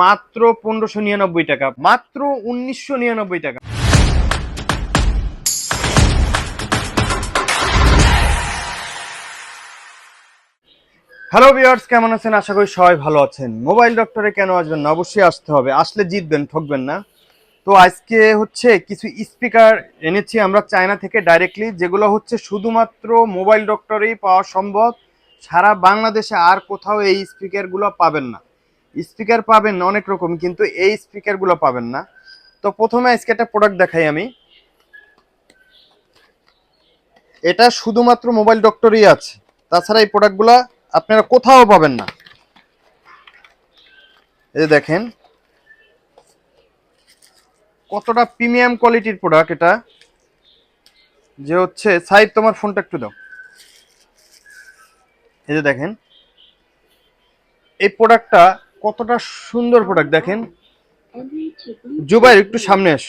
মাত্র পনেরোশো নিরানব্বই টাকা, মাত্র উনিশশো নিরানব্বই টাকা। হ্যালো ভিউয়ার্স কেমন আছেন? আশা করি সবাই ভালো আছেন। মোবাইল ডক্টরে কেন আসবেন না? অবশ্যই আসতে হবে। আসলে জিতবেন, ঠকবেন না। তো আজকে হচ্ছে কিছু স্পিকার এনেছি আমরা চায়না থেকে ডাইরেক্টলি যেগুলো হচ্ছে শুধুমাত্র মোবাইল ডক্টরেই পাওয়া সম্ভব। সারা বাংলাদেশে আর কোথাও এই স্পিকারগুলো পাবেন না। স্পিকার পাবেন অনেক রকম, কিন্তু এই স্পিকারগুলো পাবেন না। তো প্রথমে আজকে একটা প্রোডাক্ট দেখাই আমি। এটা শুধুমাত্র মোবাইল ডক্টরই আছে। তাছাড়া এই প্রোডাক্টগুলো আপনারা কোথাও পাবেন না। এই দেখেন। কতটা প্রিমিয়াম কোয়ালিটির প্রোডাক্ট এটা। যে হচ্ছে সাইড তোমার ফোনটা একটু দাও। এই যে দেখেন। এই প্রোডাক্টটা কতটা সুন্দর প্রোডাক্ট দেখেন। জুবাইর একটু সামনে এস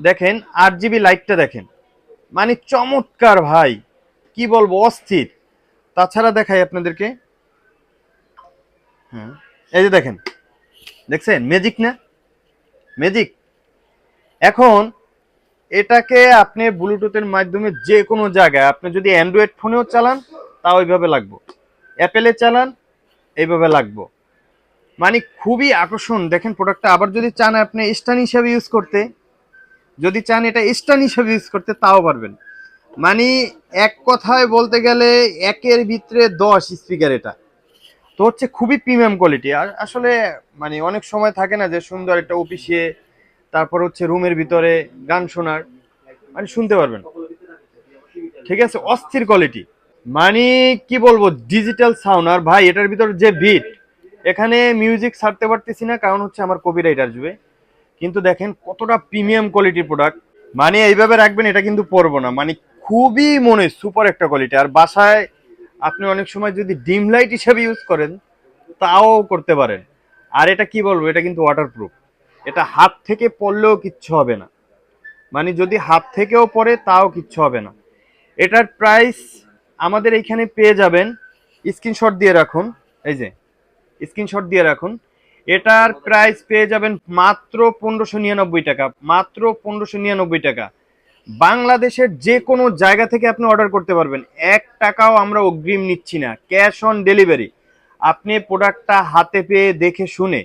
দেখেন আট জিবি লাইটটা দেখেন। মানে চমৎকার ভাই কি বলব অস্থির। তাছাড়া দেখাই আপনাদেরকে। হ্যাঁ এই যে দেখেন দেখছেন ম্যাজিক না? ম্যাজিক এখন এটাকে আপনি ব্লুটুথের মাধ্যমে যে কোনো জায়গায় আপনি যদি অ্যান্ড্রয়েড ফোনেও চালান তাও ওইভাবে লাগবো। অ্যাপেলে চালান এইভাবে লাগবো। মানে খুবই আকর্ষণ। দেখেন প্রোডাক্টটা আবার যদি চান আপনি স্টান হিসাবে ইউজ করতে, যদি চান এটা স্টান হিসাবে ইউজ করতে, তাও পারবেন। মানে এক কথায় বলতে গেলে একের ভিতরে দশ স্পিকার এটা। তো হচ্ছে খুবই প্রিমিয়াম কোয়ালিটি আর আসলে মানে অনেক সময় থাকে না যে সুন্দর একটা অফিসে তারপর হচ্ছে রুমের ভিতরে গান শোনার মানে শুনতে পারবেন। ঠিক আছে? অস্থির কোয়ালিটি মানে কি বলব? ডিজিটাল সাউন্ড আর ভাই, এটার ভিতর যে বিট এখানে মিউজিক ছাড়তে পারতেছি না, কারণ হচ্ছে আমার কপিরাইট আসবে। কিন্তু দেখেন কতটা প্রিমিয়াম কোয়ালিটির প্রোডাক্ট মানে এইভাবে রাখবেন, এটা কিন্তু পরবো না। মানে খুবই মনে সুপার একটা কোয়ালিটি আর বাসায় আপনি অনেক সময় যদি ডিম লাইট হিসাবে ইউজ করেন, তাও করতে পারেন। আর এটা কি বলব, এটা কিন্তু ওয়াটারপ্রুফ এটা হাত থেকে পড়লেও কিচ্ছু হবে না। মানে যদি হাত থেকেও পড়ে, তাও কিচ্ছু হবে না। এটার প্রাইস আমাদের এইখানে পেয়ে যাবেন। স্ক্রিনশট দিয়ে রাখুন। এই যে স্ক্রিনশট দিয়ে রাখুন। এটার প্রাইস পেয়ে যাবেন মাত্র পনেরোশো নিরানব্বই টাকা, মাত্র পনেরোশো নিরানব্বই টাকা। বাংলাদেশের যে কোনো জায়গা থেকে আপনি অর্ডার করতে পারবেন। এক টাকাও আমরা অগ্রিম নিচ্ছি না ক্যাশ অন ডেলিভারি আপনি প্রোডাক্টটা হাতে পেয়ে দেখে শুনে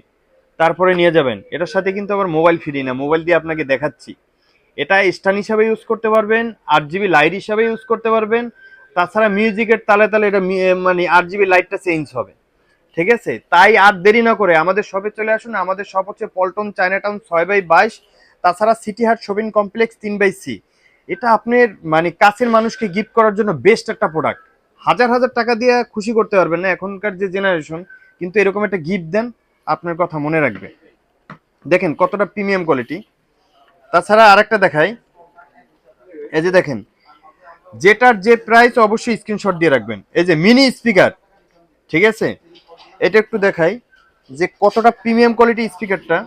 তারপরে নিয়ে যাবেন। এটার সাথে কিন্তু আবার মোবাইল ফ্রি না মোবাইল দিয়ে আপনাকে দেখাচ্ছি। এটা স্টান হিসাবে ইউজ করতে পারবেন আট জিবি লাইট হিসাবে ইউজ করতে পারবেন। তাছাড়া মিউজিকের তালে তালে এটা মানে আট জিবি লাইটটা চেঞ্জ হবে। ঠিক আছে? তাই আর দেরি না করে আমাদের শপে চলে আসুন। আমাদের শপ হচ্ছে পল্টন চায়নাটাউন ছয় বাই বাইশ। তাছাড়া সিটি হাট শপিং কমপ্লেক্স তিন বাই সি। এটা আপনার মানে কাছের মানুষকে গিফট করার জন্য বেস্ট একটা প্রোডাক্ট হাজার হাজার টাকা দিয়ে খুশি করতে পারবেন না এখনকার যে জেনারেশন কিন্তু এরকম একটা গিফট দেন, আপনার কথা মনে রাখবে। দেখেন কতটা প্রিমিয়াম কোয়ালিটি তাছাড়া আরেকটা দেখাই। এই যে দেখেন, যেটার যে প্রাইস অবশ্যই স্ক্রিনশট দিয়ে রাখবেন। এই যে মিনি স্পিকার ঠিক আছে? এটা একটু দেখাই যে কতটা প্রিমিয়াম কোয়ালিটি স্পিকারটা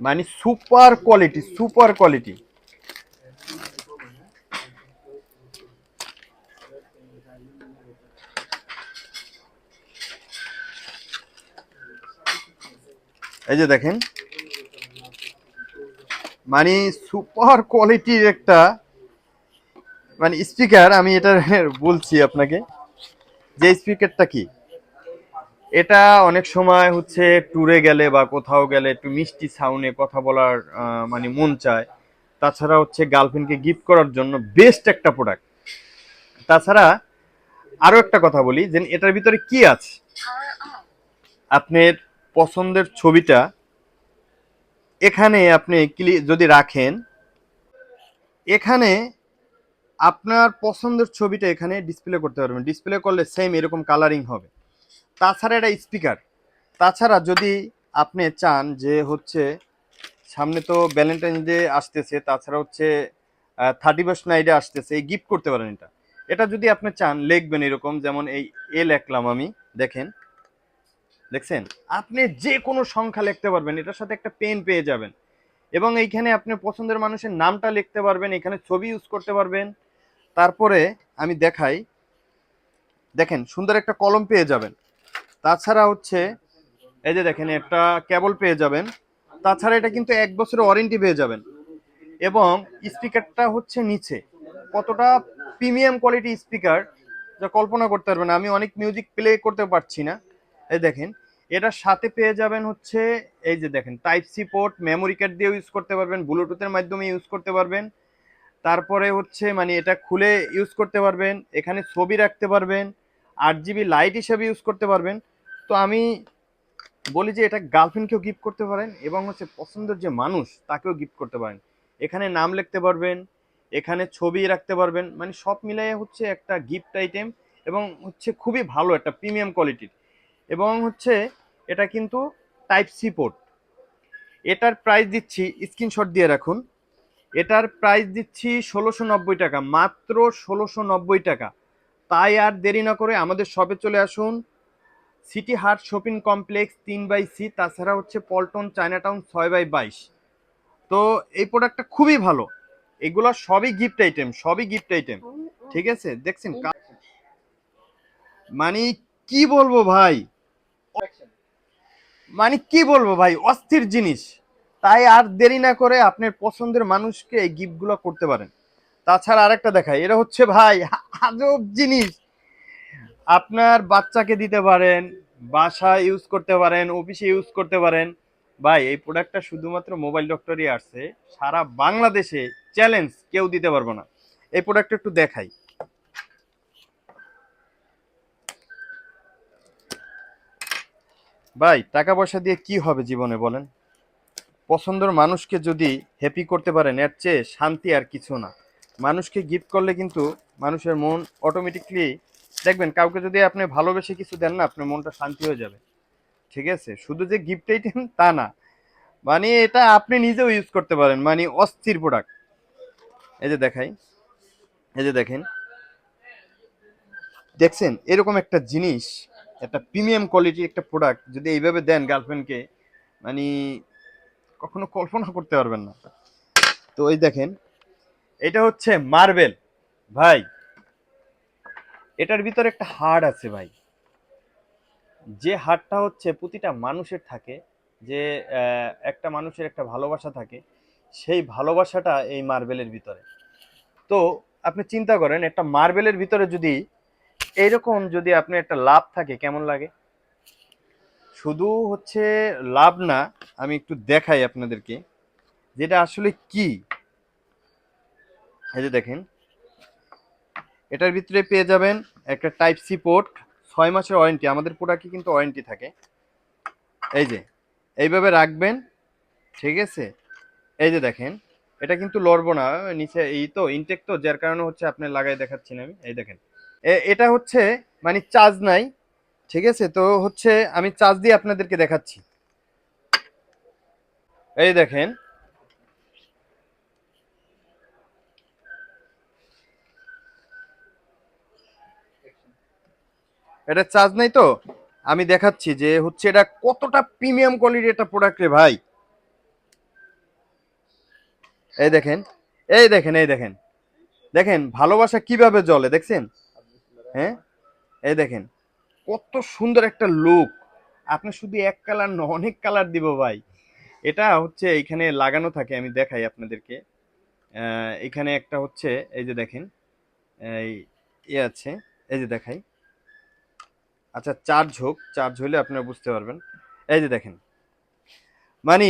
মানে সুপার কোয়ালিটি সুপার কোয়ালিটি এই যে দেখেন মানে সুপার কোয়ালিটির একটা মানে স্পিকার আমি এটা বলছি আপনাকে যে স্পিকারটা কি? এটা অনেক সময় হচ্ছে ট্যুরে গেলে বা কোথাও গেলে একটু মিষ্টি সাউন্ডে কথা বলার মানে মন চায়। তাছাড়া হচ্ছে গার্লফ্রেন্ডকে গিফট করার জন্য বেস্ট একটা প্রোডাক্ট তাছাড়া আরও একটা কথা বলি যে এটার ভিতরে কি আছে? আপনার পছন্দের ছবিটা এখানে আপনি ক্লি, যদি রাখেন, এখানে আপনার পছন্দের ছবিটা এখানে ডিসপ্লে করতে পারবেন। ডিসপ্লে করলে সেম এরকম কালারিং হবে। তাছাড়া এটা স্পিকার তাছাড়া যদি আপনি চান যে হচ্ছে, সামনে তো ভ্যালেন্টাইন ডে আসতেছে, তাছাড়া হচ্ছে থার্টি ফার্স্ট নাইটে আসতেছে, এই গিফট করতে পারেন এটা। এটা যদি আপনি চান, লিখবেন এরকম, যেমন এই এ লেখলাম আমি, দেখেন। দেখছেন? আপনি যে কোনো সংখ্যা লিখতে পারবেন, এটার সাথে একটা পেন পেয়ে যাবেন। এবং এইখানে আপনি পছন্দের মানুষের নামটা লিখতে পারবেন, এখানে ছবি ইউজ করতে পারবেন। তারপরে আমি দেখাই, দেখেন সুন্দর একটা কলম পেয়ে যাবেন। তাছাড়া হচ্ছে, এই যে দেখেন, একটা কেবল পেয়ে যাবেন। তাছাড়া এটা কিন্তু এক বছরের ওয়ারেন্টি পেয়ে যাবেন। এবং স্পিকারটা হচ্ছে নিচে। কতটা প্রিমিয়াম কোয়ালিটি স্পিকার যা কল্পনা করতে পারবেন আমি অনেক মিউজিক প্লে করতে পারছি না। এই দেখেন, এটার সাথে পেয়ে যাবেন হচ্ছে, এই যে দেখেন type C port memory card দিয়ে ইউজ করতে পারবেন ব্লুটুথের মাধ্যমে ইউজ করতে পারবেন। তারপরে হচ্ছে মানে এটা খুলে ইউজ করতে পারবেন, এখানে ছবি রাখতে পারবেন, আট জিবি লাইট হিসাবে ইউজ করতে পারবেন। তো আমি বলি যে, এটা গার্লফ্রেন্ডকেও গিফট করতে পারেন এবং হচ্ছে পছন্দের যে মানুষ, তাকেও গিফট করতে পারেন। এখানে নাম লিখতে পারবেন, এখানে ছবি রাখতে পারবেন মানে সব মিলাই হচ্ছে একটা গিফট আইটেম এবং হচ্ছে খুবই ভালো একটা প্রিমিয়াম কোয়ালিটির এবং হচ্ছে এটা কিন্তু টাইপ সি পোর্ট এটার প্রাইস দিচ্ছি স্ক্রিনশট দিয়ে রাখুন। এটার প্রাইস দিচ্ছি ষোলোশো নব্বই টাকা মাত্র ষোলোশো নব্বই টাকা। তাই আর দেরি না করে আমাদের শপে চলে আসুন। সিটি হার্ট শপিং কমপ্লেক্স তিন বাই সি তাছাড়া হচ্ছে পল্টন চায়নাটাউন ছয় বাই বাইশ। তো এই প্রোডাক্টটা খুবই ভালো। এগুলো সবই গিফট আইটেম সবই গিফট আইটেম ঠিক আছে? দেখছেন? মানে কি বলব ভাই? মানে কি বলব ভাই, অস্থির জিনিস। তাই আর দেরি না করে আপনার পছন্দের মানুষকে এই গিফটগুলো করতে পারেন। তাছাড়া আরেকটা দেখাই, এটা হচ্ছে ভাই, আজব জিনিস। আপনার বাচ্চাকে দিতে পারেন, বাসায় ইউজ করতে পারেন অফিসে ইউজ করতে পারেন। ভাই, এই প্রোডাক্টটা শুধুমাত্র মোবাইল ডক্টরই আসছে, সারা বাংলাদেশে চ্যালেঞ্জ কেউ দিতে পারব না। এই প্রোডাক্টটা একটু দেখাই। ভাই টাকা পয়সা দিয়ে কি হবে জীবনে বলেন? পছন্দের মানুষকে যদি হ্যাপি করতে পারেন, এর চেয়ে শান্তি আর কিছু না। মানুষকে গিফট করলে কিন্তু মানুষের মন অটোমেটিকলি দেখবেন কাউকে যদি আপনি ভালোবেসে কিছু দেন না, আপনার মনটা শান্তি হয়ে যাবে। ঠিক আছে? শুধু যে গিফট আইটেম তা না। মানে এটা আপনি নিজেও ইউজ করতে পারেন মানে অস্থির প্রোডাক্ট এই যে দেখাই, এই যে দেখেন। দেখছেন? এরকম একটা জিনিস একটা প্রিমিয়াম কোয়ালিটির একটা প্রোডাক্ট যদি এইভাবে দেন গার্লফ্রেন্ডকে মানে কখনো কল্পনা করতে পারবেন না। তো এই দেখেন, এটা হচ্ছে মার্বেল ভাই, এটার ভিতরে একটা হাড় আছে ভাই। যে হাড়টা হচ্ছে প্রতিটা মানুষের থাকে, যে একটা মানুষের একটা ভালোবাসা থাকে, সেই ভালোবাসাটা এই মার্বেলের ভিতরে। তো আপনি চিন্তা করেন, একটা মার্বেলের ভিতরে যদি এইরকম যদি আপনি একটা লাভ থাকে, কেমন লাগে? শুধু হচ্ছে লাভ না, আমি একটু দেখাই আপনাদেরকে। যেটা আসলে কি? এই যে দেখেন। এটার ভিতরে পেয়ে যাবেন একটা টাইপ সি পোর্ট ছয় মাসের ওয়ারেন্টি আমাদের প্রোডাক্টে কিন্তু ওয়ারেন্টি থাকে। এই যে, এইভাবে রাখবেন, ঠিক আছে? এই যে দেখেন, এটা কিন্তু লড়বো না। নিচে এই তো ইনটেক তো, যার কারণে হচ্ছে আপনি লাগাই দেখাচ্ছি না আমি। এই দেখেন। এটা হচ্ছে মানে চার্জ নাই, ঠিক আছে? তো হচ্ছে আমি চার্জ দিয়ে আপনাদেরকে দেখাচ্ছি। এই দেখেন। এটা চার্জ নাই তো? আমি দেখাচ্ছি যে হচ্ছে এটা কতটা প্রিমিয়াম কোয়ালিটির একটা প্রোডাক্ট রে ভাই। এই দেখেন এই দেখেন এই দেখেন। দেখেন, ভালোবাসা কীভাবে জ্বলে, দেখছেন? হ্যাঁ? এই দেখেন, কত সুন্দর একটা লুক আপনি শুধু এক কালার না অনেক কালার দিব ভাই। এটা হচ্ছে এখানে লাগানো থাকে, আমি দেখাই আপনাদেরকে। এখানে একটা হচ্ছে, এই যে দেখেন, এই ইয়ে আছে, এই যে দেখাই। আচ্ছা চার্জ হোক চার্জ হলে আপনারা বুঝতে পারবেন। এই যে দেখেন মানে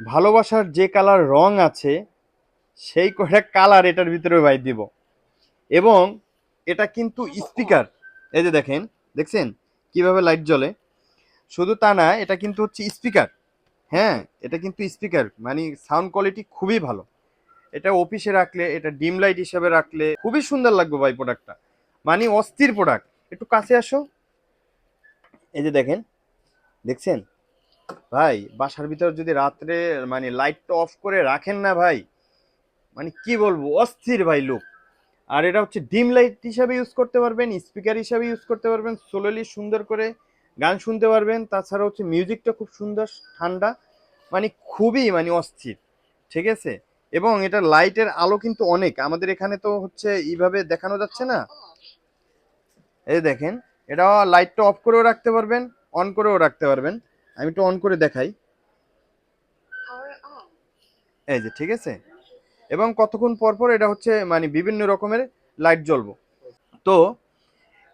ভালোবাসার যে কালার রং আছে, সেই কয়টা কালার এটার ভিতরে ভাই দিব। এবং এটা কিন্তু স্পিকার। এই যে দেখেন, দেখছেন? কীভাবে লাইট জ্বলে? শুধু তা না, এটা কিন্তু হচ্ছে স্পিকার। হ্যাঁ এটা কিন্তু স্পিকার। মানে সাউন্ড কোয়ালিটি খুবই ভালো। এটা অফিসে রাখলে, এটা ডিম লাইট হিসেবে রাখলে খুবই সুন্দর লাগবে ভাই প্রোডাক্টটা মানে অস্থির প্রোডাক্ট একটু কাছে আসো। এই যে দেখেন, দেখছেন? ভাই, বাসার ভিতর যদি রাত্রে মানে লাইটটা অফ করে রাখেন না ভাই মানে কি বলব? অস্থির ভাই লুক আর এটা হচ্ছে ডিম লাইট হিসাবে ইউজ করতে পারবেন স্পিকার হিসাবে ইউজ করতে পারবেন সোলোলি সুন্দর করে গান শুনতে পারবেন। তাছাড়া হচ্ছে মিউজিকটা খুব সুন্দর ঠান্ডা মানে খুবই মানে অস্থির ঠিক আছে? এবং এটা লাইটের আলো কিন্তু অনেক। আমাদের এখানে তো হচ্ছে এইভাবে দেখানো যাচ্ছে না। এই দেখেন এটা লাইটটা অফ করেও রাখতে পারবেন অন করেও রাখতে পারবেন। আমি একটু অন করে দেখাই। এই যে ঠিক আছে? এবং কতক্ষণ পর পর এটা হচ্ছে মানে বিভিন্ন রকমের লাইট জ্বলবো। তো,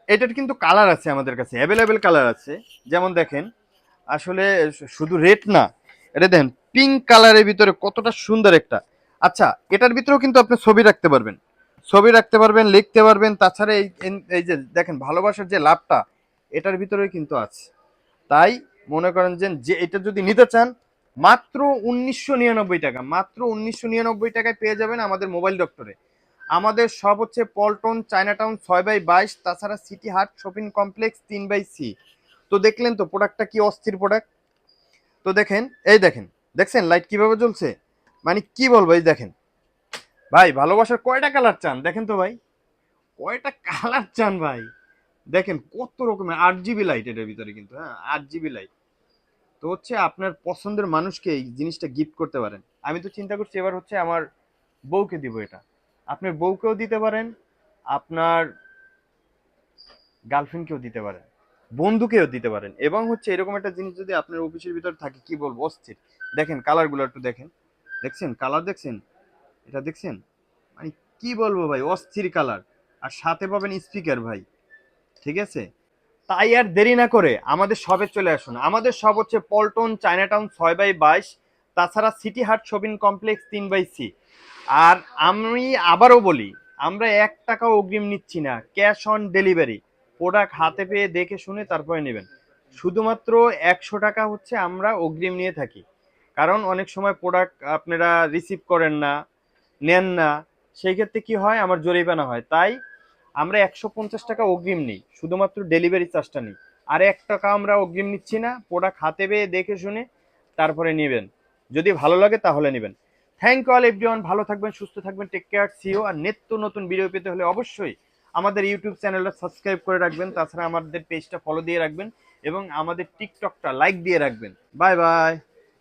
এটার কিন্তু কালার আছে আমাদের কাছে অ্যাভেলেবেল কালার আছে। যেমন দেখেন, আসলে শুধু রেড না, এটা দেখেন পিঙ্ক কালারের ভিতরে কতটা সুন্দর একটা। আচ্ছা এটার ভিতরেও কিন্তু আপনি ছবি রাখতে পারবেন। ছবি রাখতে পারবেন, লিখতে পারবেন, তাছাড়া এই, এই- যে দেখেন, ভালোবাসার যে লাভটা, এটার ভিতরেও কিন্তু আছে। তাই মনে করেন যে এটা যদি নিতে চান মাত্র উনিশশো নিরানব্বই টাকা, মাত্র উনিশশো নিরানব্বই টাকায় পেয়ে যাবেন আমাদের মোবাইল ডক্টরে। আমাদের সব হচ্ছে পল্টন, চায়নাটাউন ছয় বাই বাইশ, তাছাড়া সিটি হাট, শপিং কমপ্লেক্স তিন বাই সি। তো দেখলেন তো, প্রোডাক্টটা কি অস্থির প্রোডাক্ট? তো দেখেন, এই দেখেন, দেখছেন লাইট কীভাবে জ্বলছে? মানে কি বলব, এই দেখেন। ভাই, ভালোবাসার কয়টা কালার চান? দেখেন তো ভাই, কয়টা কালার চান ভাই? দেখেন, কত রকমের, আট জিবি লাইট এটার ভিতরে কিন্তু হ্যাঁ আট জিবি লাইট তো হচ্ছে আপনার পছন্দের মানুষকে এই জিনিসটা গিফট করতে পারেন। আমি তো চিন্তা করছি এবার হচ্ছে আমার বউকে দিব এটা। আপনার বউকেও দিতে পারেন, আপনার গার্লফ্রেন্ডকেও দিতে পারেন, বন্ধুকেও দিতে পারেন। এবং হচ্ছে এরকম একটা জিনিস যদি আপনার অফিসের ভিতর থাকে, কি বলব, অস্থির। দেখেন কালারগুলো একটু দেখেন। দেখছেন? কালার দেখছেন? এটা দেখছেন? মানে কি বলব ভাই, অস্থির কালার আর সাথে পাবেন স্পিকার ভাই। ঠিক আছে? তাই আর দেরি না করে আমাদের সবে চলে আসুন। আমাদের সব হচ্ছে পল্টন, চায়নাটাউন ছয় বাই বাইশ, তাছাড়া সিটি হাট শপিং কমপ্লেক্স তিন বাই সি। আর আমি আবারও বলি, আমরা এক টাকাও অগ্রিম নিচ্ছি না। Cash on delivery. প্রোডাক্ট হাতে পেয়ে দেখে শুনে তারপরে নেবেন। শুধুমাত্র একশো টাকা হচ্ছে আমরা অগ্রিম নিয়ে থাকি। কারণ অনেক সময় প্রোডাক্ট আপনারা রিসিভ করেন না, নেন না, সেই ক্ষেত্রে কি হয়? আমার জরিমানা হয়। তাই আমরা একশো পঞ্চাশ টাকা অগ্রিম নিই, শুধুমাত্র ডেলিভারি চার্জটা নিই। আর এক টাকা আমরা অগ্রিম নিচ্ছি না প্রোডাক্ট হাতে পেয়ে দেখে শুনে তারপরে নেবেন। যদি ভালো লাগে তাহলে নেবেন। থ্যাংক অল এভরিওয়ান ভালো থাকবেন, সুস্থ থাকবেন টেক কেয়ার সিও আর নিত্য নতুন ভিডিও পেতে হলে অবশ্যই আমাদের ইউটিউব চ্যানেলটা সাবস্ক্রাইব করে রাখবেন, তাছাড়া আমাদের পেজটা ফলো দিয়ে রাখবেন, এবং আমাদের টিকটকটা লাইক দিয়ে রাখবেন। Bye bye